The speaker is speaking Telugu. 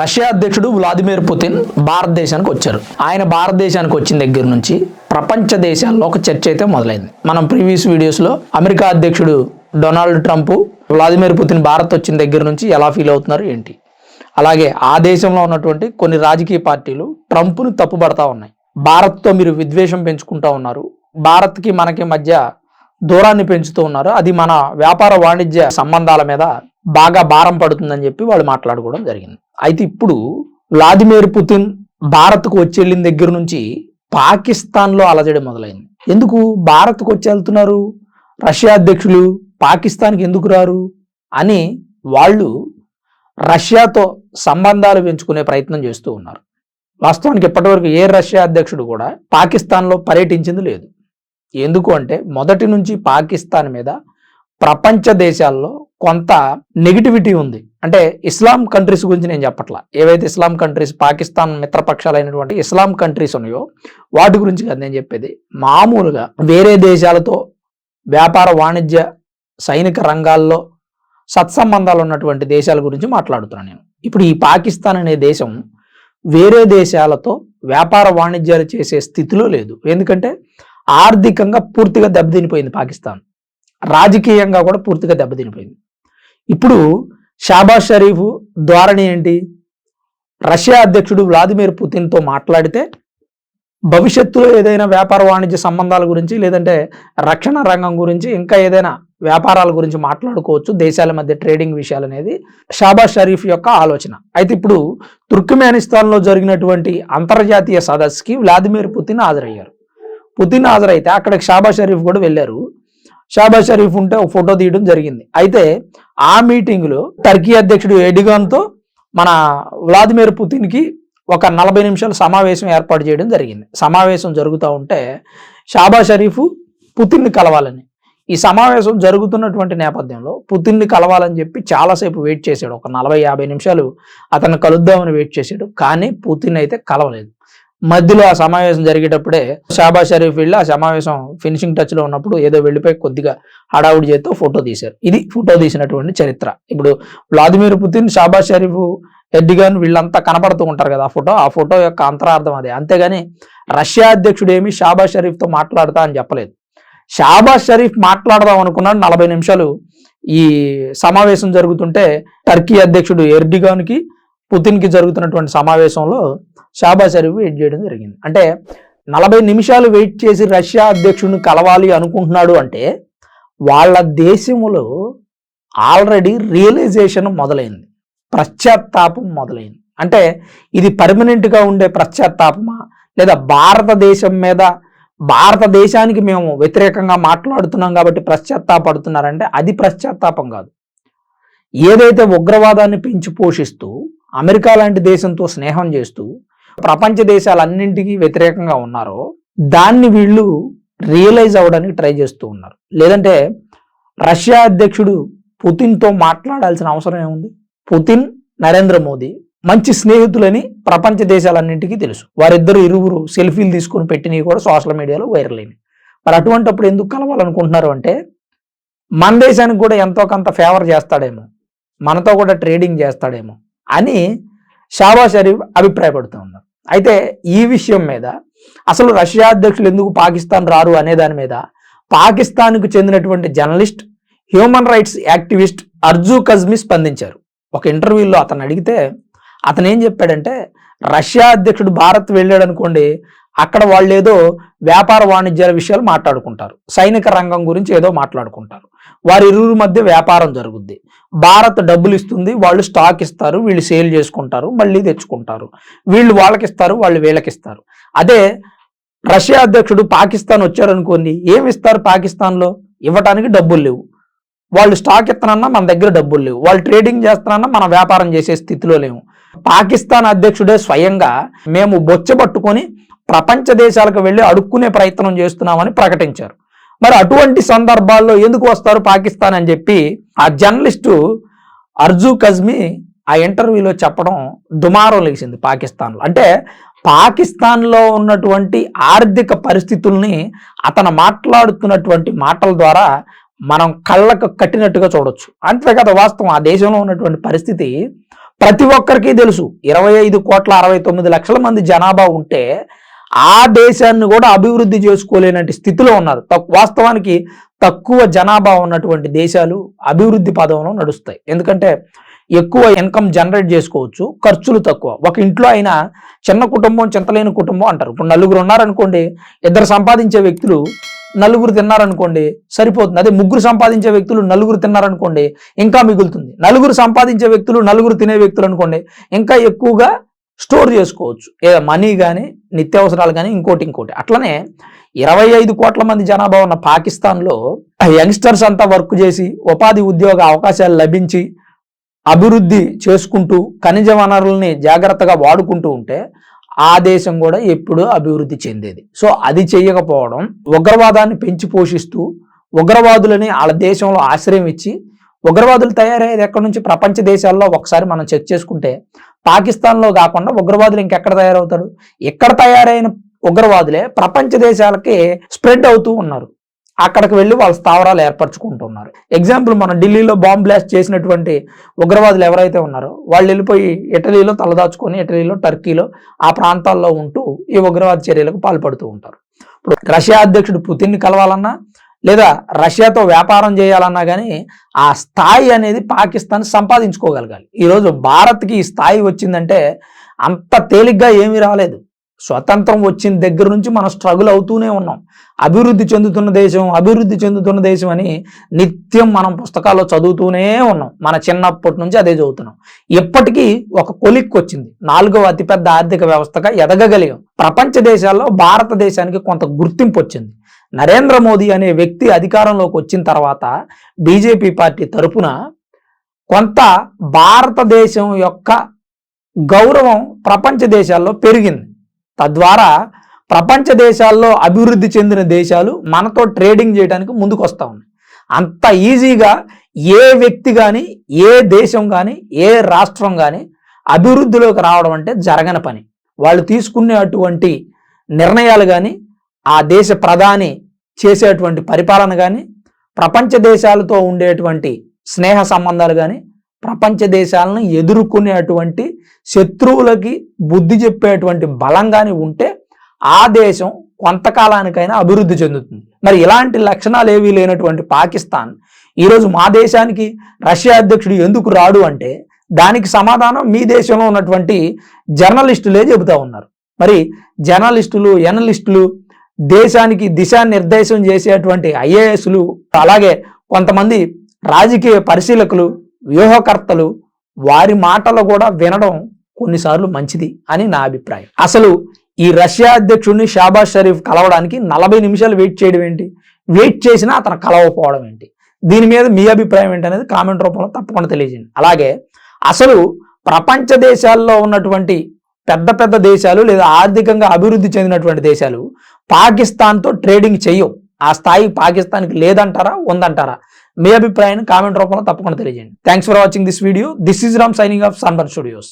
రష్యా అధ్యక్షుడు వ్లాదిమిర్ పుతిన్ భారతదేశానికి వచ్చారు. ఆయన భారతదేశానికి వచ్చిన దగ్గర నుంచి ప్రపంచ దేశాల్లో ఒక చర్చ అయితే మొదలైంది. మనం ప్రీవియస్ వీడియోస్లో అమెరికా అధ్యక్షుడు Donald Trump Vladimir Putin Bharat వచ్చిన దగ్గర నుంచి ఎలా ఫీల్ అవుతున్నారు ఏంటి? అలాగే ఆ దేశంలో ఉన్నటువంటి కొన్ని రాజకీయ పార్టీలు ట్రంప్ను తప్పుపడతా ఉన్నాయి. భారత్తో మీరు విద్వేషం పెంచుకుంటా ఉన్నారు. భారత్కి మనకి మధ్య దూరాన్ని పెంచుతూ ఉన్నారు. అది మన వ్యాపార వాణిజ్య సంబంధాల మీద బాగా భారం పడుతుందని చెప్పి వాళ్ళు మాట్లాడుకోవడం జరిగింది. అయితే ఇప్పుడు వ్లాదిమిర్ పుతిన్ భారత్కు వచ్చి వెళ్ళిన దగ్గర నుంచి పాకిస్తాన్లో అలజడి మొదలైంది. ఎందుకు భారత్కు వచ్చి వెళ్తున్నారు? రష్యా అధ్యక్షులు పాకిస్తాన్కి ఎందుకు రారు? అని వాళ్ళు రష్యాతో సంబంధాలు పెంచుకునే ప్రయత్నం చేస్తూ ఉన్నారు. వాస్తవానికి ఇప్పటివరకు ఏ రష్యా అధ్యక్షుడు కూడా పాకిస్తాన్లో పర్యటించింది లేదు. ఎందుకు అంటే మొదటి నుంచి పాకిస్తాన్ మీద ప్రపంచ దేశాల్లో కొంత నెగిటివిటీ ఉంది. అంటే ఇస్లాం కంట్రీస్ గురించి నేను చెప్పట్లా. ఏవైతే ఇస్లాం కంట్రీస్ పాకిస్తాన్ మిత్రపక్షాలైనటువంటి ఇస్లాం కంట్రీస్ ఉన్నాయో వాటి గురించి కాదు నేను చెప్పేది. మామూలుగా వేరే దేశాలతో వ్యాపార వాణిజ్య సైనిక రంగాల్లో సత్సంబంధాలు ఉన్నటువంటి దేశాల గురించి మాట్లాడుతున్నాను నేను. ఇప్పుడు ఈ పాకిస్తాన్ అనే దేశం వేరే దేశాలతో వ్యాపార వాణిజ్యాలు చేసే స్థితిలో లేదు. ఎందుకంటే ఆర్థికంగా పూర్తిగా దెబ్బతినిపోయింది పాకిస్తాన్. రాజకీయంగా కూడా పూర్తిగా దెబ్బతినిపోయింది. ఇప్పుడు షాబాజ్ షరీఫ్ ధోరణి ఏంటి? రష్యా అధ్యక్షుడు వ్లాదిమిర్ పుతిన్తో మాట్లాడితే భవిష్యత్తులో ఏదైనా వ్యాపార వాణిజ్య సంబంధాల గురించి లేదంటే రక్షణ రంగం గురించి ఇంకా ఏదైనా వ్యాపారాల గురించి మాట్లాడుకోవచ్చు దేశాల మధ్య ట్రేడింగ్ విషయాలు అనేది షాబాజ్ షరీఫ్ యొక్క ఆలోచన. అయితే ఇప్పుడు తుర్క్మెనిస్తాన్లో జరిగినటువంటి అంతర్జాతీయ సదస్సుకి వ్లాదిమిర్ పుతిన్ హాజరయ్యారు. పుతిన్ హాజరైతే అక్కడికి షాబాజ్ షరీఫ్ కూడా వెళ్ళారు. షాబాజ్ షరీఫ్ ఉంటే ఒక ఫోటో తీయడం జరిగింది. అయితే ఆ మీటింగ్లో టర్కీ అధ్యక్షుడు ఎడిగాన్తో మన వ్లాదిమిర్ పుతిన్కి ఒక నలభై నిమిషాల సమావేశం ఏర్పాటు చేయడం జరిగింది. సమావేశం జరుగుతూ ఉంటే షాబాజ్ షరీఫ్ పుతిన్ని కలవాలని. ఈ సమావేశం జరుగుతున్నటువంటి నేపథ్యంలో పుతిన్ని కలవాలని చెప్పి చాలాసేపు వెయిట్ చేశాడు. ఒక నలభై యాభై నిమిషాలు అతను కలుద్దామని వెయిట్ చేశాడు. కానీ పుతిన్ అయితే కలవలేదు. మధ్యలో ఆ సమావేశం జరిగేటప్పుడే షాబా షరీఫ్ వెళ్ళి ఆ సమావేశం ఫినిషింగ్ టచ్లో ఉన్నప్పుడు ఏదో వెళ్ళిపోయి కొద్దిగా హడావుడి చేతితో ఫోటో తీశారు. ఇది ఫోటో తీసినటువంటి చరిత్ర. ఇప్పుడు Vladimir Putin Shehbaz Sharif Erdogan వీళ్ళంతా కనపడుతూ ఉంటారు కదా ఆ ఫోటో ఆ ఫోటో యొక్క అంతరార్థం అదే. అంతేగాని రష్యా అధ్యక్షుడు ఏమి షాబా షరీఫ్తో మాట్లాడతా అని చెప్పలేదు. షాబాజ్ షరీఫ్ మాట్లాడదాం అనుకున్నాడు నలభై నిమిషాలు. ఈ సమావేశం జరుగుతుంటే టర్కీ అధ్యక్షుడు ఎర్డిగాన్కి పుతిన్కి జరుగుతున్నటువంటి సమావేశంలో షాబాజ్ షరీఫ్ వెయిట్ చేయడం జరిగింది. అంటే నలభై నిమిషాలు వెయిట్ చేసి రష్యా అధ్యక్షుడిని కలవాలి అనుకుంటున్నాడు అంటే వాళ్ళ దేశంలో ఆల్రెడీ రియలైజేషన్ మొదలైంది. పశ్చాత్తాపం మొదలైంది. అంటే ఇది పర్మనెంట్గా ఉండే పశ్చాత్తాపమా? లేదా భారతదేశం మీద భారతదేశానికి మేము వ్యతిరేకంగా మాట్లాడుతున్నాం కాబట్టి పశ్చాత్తాపడుతున్నారంటే అది పశ్చాత్తాపం కాదు. ఏదైతే ఉగ్రవాదాన్ని పెంచి పోషిస్తూ అమెరికా లాంటి దేశంతో స్నేహం చేస్తూ ప్రపంచ దేశాలన్నింటికీ వ్యతిరేకంగా ఉన్నారో దాన్ని వీళ్ళు రియలైజ్ అవ్వడానికి ట్రై చేస్తూ ఉన్నారు. లేదంటే రష్యా అధ్యక్షుడు పుతిన్తో మాట్లాడాల్సిన అవసరం ఏముంది? పుతిన్ నరేంద్ర మోదీ మంచి స్నేహితులని ప్రపంచ దేశాలన్నింటికీ తెలుసు. వారిద్దరు ఇరువురు సెల్ఫీలు తీసుకొని పెట్టినవి కూడా సోషల్ మీడియాలో వైరల్ అయినాయి. మరి అటువంటప్పుడు ఎందుకు కలవాలనుకుంటున్నారు అంటే మన దేశానికి కూడా ఎంతో కొంత ఫేవర్ చేస్తాడేమో మనతో కూడా ట్రేడింగ్ చేస్తాడేమో అని షాబా షరీఫ్ అభిప్రాయపడుతూ ఉన్నారు. అయితే ఈ విషయం మీద అసలు రష్యా అధ్యక్షులు ఎందుకు పాకిస్తాన్ రారు అనే దాని మీద పాకిస్తాన్కు చెందినటువంటి journalist human rights activist Arzu Kazmi స్పందించారు. ఒక ఇంటర్వ్యూలో అతను అడిగితే అతను ఏం చెప్పాడంటే రష్యా అధ్యక్షుడు భారత్ వెళ్ళాడు అనుకోండి అక్కడ వాళ్ళు ఏదో వ్యాపార వాణిజ్యాల విషయాలు మాట్లాడుకుంటారు. సైనిక రంగం గురించి ఏదో మాట్లాడుకుంటారు. వారి ఇరువురి మధ్య వ్యాపారం జరుగుద్ది. భారత్ డబ్బులు ఇస్తుంది వాళ్ళు స్టాక్ ఇస్తారు వీళ్ళు సేల్ చేసుకుంటారు మళ్ళీ తెచ్చుకుంటారు. వీళ్ళు వాళ్ళకి ఇస్తారు వాళ్ళు వీళ్ళకి ఇస్తారు అదే రష్యా అధ్యక్షుడు పాకిస్తాన్ వచ్చారనుకోండి ఏమి ఇస్తారు పాకిస్తాన్లో? ఇవ్వటానికి డబ్బులు లేవు. వాళ్ళు స్టాక్ ఇస్తానన్నా మన దగ్గర డబ్బులు లేవు. వాళ్ళు ట్రేడింగ్ చేస్తానన్నా మన వ్యాపారం చేసే స్థితిలో లేవు పాకిస్తాన్ అధ్యక్షుడే స్వయంగా మేము బొచ్చ పట్టుకొని ప్రపంచ దేశాలకు వెళ్ళి అడుక్కునే ప్రయత్నం చేస్తున్నామని ప్రకటించారు. మరి అటువంటి సందర్భాల్లో ఎందుకు వస్తారు పాకిస్తాన్ అని చెప్పి ఆ జర్నలిస్టు అర్జు కజ్మి ఆ ఇంటర్వ్యూలో చెప్పడం దుమారం లేచింది పాకిస్తాన్లో. అంటే పాకిస్తాన్లో ఉన్నటువంటి ఆర్థిక పరిస్థితుల్ని అతను మాట్లాడుతున్నటువంటి మాటల ద్వారా మనం కళ్ళకు కట్టినట్టుగా చూడొచ్చు. అంతే కదా వాస్తవం ఆ దేశంలో ఉన్నటువంటి పరిస్థితి ప్రతి ఒక్కరికి తెలుసు. ఇరవై ఐదు కోట్ల అరవై తొమ్మిది లక్షల మంది జనాభా ఉంటే ఆ దేశాన్ని కూడా అభివృద్ధి చేసుకోలేనటువంటి స్థితిలో ఉన్నారు. తక్- వాస్తవానికి తక్కువ జనాభా ఉన్నటువంటి దేశాలు అభివృద్ధి పదంలో నడుస్తాయి. ఎందుకంటే ఎక్కువ ఇన్కమ్ జనరేట్ చేసుకోవచ్చు ఖర్చులు తక్కువ. ఒక ఇంట్లో అయినా చిన్న కుటుంబం చింతలేని కుటుంబం అంటారు. ఇప్పుడు నలుగురు ఉన్నారనుకోండి ఇద్దరు సంపాదించే వ్యక్తులు నలుగురు తిన్నారనుకోండి సరిపోతుంది. అదే ముగ్గురు సంపాదించే వ్యక్తులు నలుగురు తిన్నారనుకోండి ఇంకా మిగులుతుంది. నలుగురు సంపాదించే వ్యక్తులు నలుగురు తినే వ్యక్తులు అనుకోండి ఇంకా ఎక్కువగా స్టోర్ చేసుకోవచ్చు. ఏ మనీ కానీ నిత్యావసరాలు కానీ ఇంకోటి ఇంకోటి. అట్లనే ఇరవై ఐదు కోట్ల మంది జనాభా ఉన్న పాకిస్తాన్లో యంగ్స్టర్స్ అంతా వర్క్ చేసి ఉపాధి ఉద్యోగ అవకాశాలు లభించి అభివృద్ధి చేసుకుంటూ ఖనిజ వనరుల్ని జాగ్రత్తగా వాడుకుంటూ ఉంటే ఆ దేశం కూడా ఎప్పుడూ అభివృద్ధి చెందేది. సో అది చేయకపోవడం ఉగ్రవాదాన్ని పెంచి పోషిస్తూ ఉగ్రవాదులని వాళ్ళ దేశంలో ఆశ్రయం ఇచ్చి ఉగ్రవాదులు తయారయ్యేది ఎక్కడి నుంచి? ప్రపంచ దేశాల్లో ఒకసారి మనం చెక్ చేసుకుంటే పాకిస్తాన్లో కాకుండా ఉగ్రవాదులు ఇంకెక్కడ తయారవుతారు? ఎక్కడ తయారైన ఉగ్రవాదులే ప్రపంచ దేశాలకి స్ప్రెడ్ అవుతూ ఉన్నారు. అక్కడికి వెళ్ళి వాళ్ళ స్థావరాలు ఏర్పరచుకుంటున్నారు. ఎగ్జాంపుల్ మనం ఢిల్లీలో బాంబ్ బ్లాస్ట్ చేసినటువంటి ఉగ్రవాదులు ఎవరైతే ఉన్నారో వాళ్ళు వెళ్ళిపోయి ఇటలీలో తలదాచుకొని ఇటలీలో టర్కీలో ఆ ప్రాంతాల్లో ఉంటూ ఈ ఉగ్రవాద చర్యలకు పాల్పడుతూ ఉంటారు. ఇప్పుడు రష్యా అధ్యక్షుడు పుతిన్ని కలవాలన్నా లేదా రష్యాతో వ్యాపారం చేయాలన్నా కానీ ఆ స్థాయి అనేది పాకిస్తాన్ సంపాదించుకోగలగాలి. ఈరోజు భారత్కి ఈ స్థాయి వచ్చిందంటే అంత తేలిగ్గా ఏమీ రాలేదు. స్వతంత్రం వచ్చిన దగ్గర నుంచి మనం స్ట్రగుల్ అవుతూనే ఉన్నాం. అభివృద్ధి చెందుతున్న దేశం అభివృద్ధి చెందుతున్న దేశం అని నిత్యం మనం పుస్తకాల్లో చదువుతూనే ఉన్నాం. మన చిన్నప్పటి నుంచి అదే చదువుతున్నాం. ఇప్పటికీ ఒక కొలిక్ వచ్చింది. నాలుగవ అతిపెద్ద ఆర్థిక వ్యవస్థగా ఎదగగలిగాం. ప్రపంచ దేశాల్లో భారతదేశానికి కొంత గుర్తింపు వచ్చింది. నరేంద్ర మోదీ అనే వ్యక్తి అధికారంలోకి వచ్చిన తర్వాత బీజేపీ పార్టీ తరపున కొంత భారతదేశం యొక్క గౌరవం ప్రపంచ దేశాల్లో పెరిగింది. తద్వారా ప్రపంచ దేశాల్లో అభివృద్ధి చెందిన దేశాలు మనతో ట్రేడింగ్ చేయడానికి ముందుకు వస్తూ ఉన్నాయి. అంత ఈజీగా ఏ వ్యక్తి కానీ ఏ దేశం కానీ ఏ రాష్ట్రం కానీ అభివృద్ధిలోకి రావడం అంటే జరగని పని. వాళ్ళు తీసుకునే అటువంటి నిర్ణయాలు కానీ ఆ దేశ ప్రధాని చేసేటువంటి పరిపాలన కానీ ప్రపంచ దేశాలతో ఉండేటువంటి స్నేహ సంబంధాలు కానీ ప్రపంచ దేశాలను ఎదుర్కొనేటువంటి శత్రువులకి బుద్ధి చెప్పేటువంటి బలం కానీ ఉంటే ఆ దేశం కొంతకాలానికైనా అభివృద్ధి చెందుతుంది. మరి ఇలాంటి లక్షణాలు ఏవీ లేనటువంటి పాకిస్తాన్ ఈరోజు మా దేశానికి రష్యా అధ్యక్షుడు ఎందుకు రాడు అంటే దానికి సమాధానం మీ దేశంలో ఉన్నటువంటి జర్నలిస్టులే చెబుతా ఉన్నారు. మరి జర్నలిస్టులు ఎనలిస్టులు దేశానికి దిశానిర్దేశం చేసేటువంటి ఐఏఎస్లు అలాగే కొంతమంది రాజకీయ పరిశీలకులు వ్యూహకర్తలు వారి మాటలు కూడా వినడం కొన్నిసార్లు మంచిది అని నా అభిప్రాయం. అసలు ఈ రష్యా అధ్యక్షుడిని షాబాజ్ షరీఫ్ కలవడానికి నలభై నిమిషాలు వెయిట్ చేయడం ఏంటి? వెయిట్ చేసినా అతను కలవకపోవడం ఏంటి? దీని మీద మీ అభిప్రాయం ఏంటనేది కామెంట్ రూపంలో తప్పకుండా తెలియజేయండి. అలాగే అసలు ప్రపంచ దేశాల్లో ఉన్నటువంటి పెద్ద పెద్ద దేశాలు లేదా ఆర్థికంగా అభివృద్ధి చెందినటువంటి దేశాలు పాకిస్తాన్తో ట్రేడింగ్ చేయవు. ఆ స్థాయి పాకిస్తాన్కి లేదంటారా? ఉందంటారా? మీ అభిప్రాయాన్ని కామెంట్ రూపంలో తప్పకుండా తెలియజేయండి. Thanks for watching this video this is Ram signing off Sunburn studios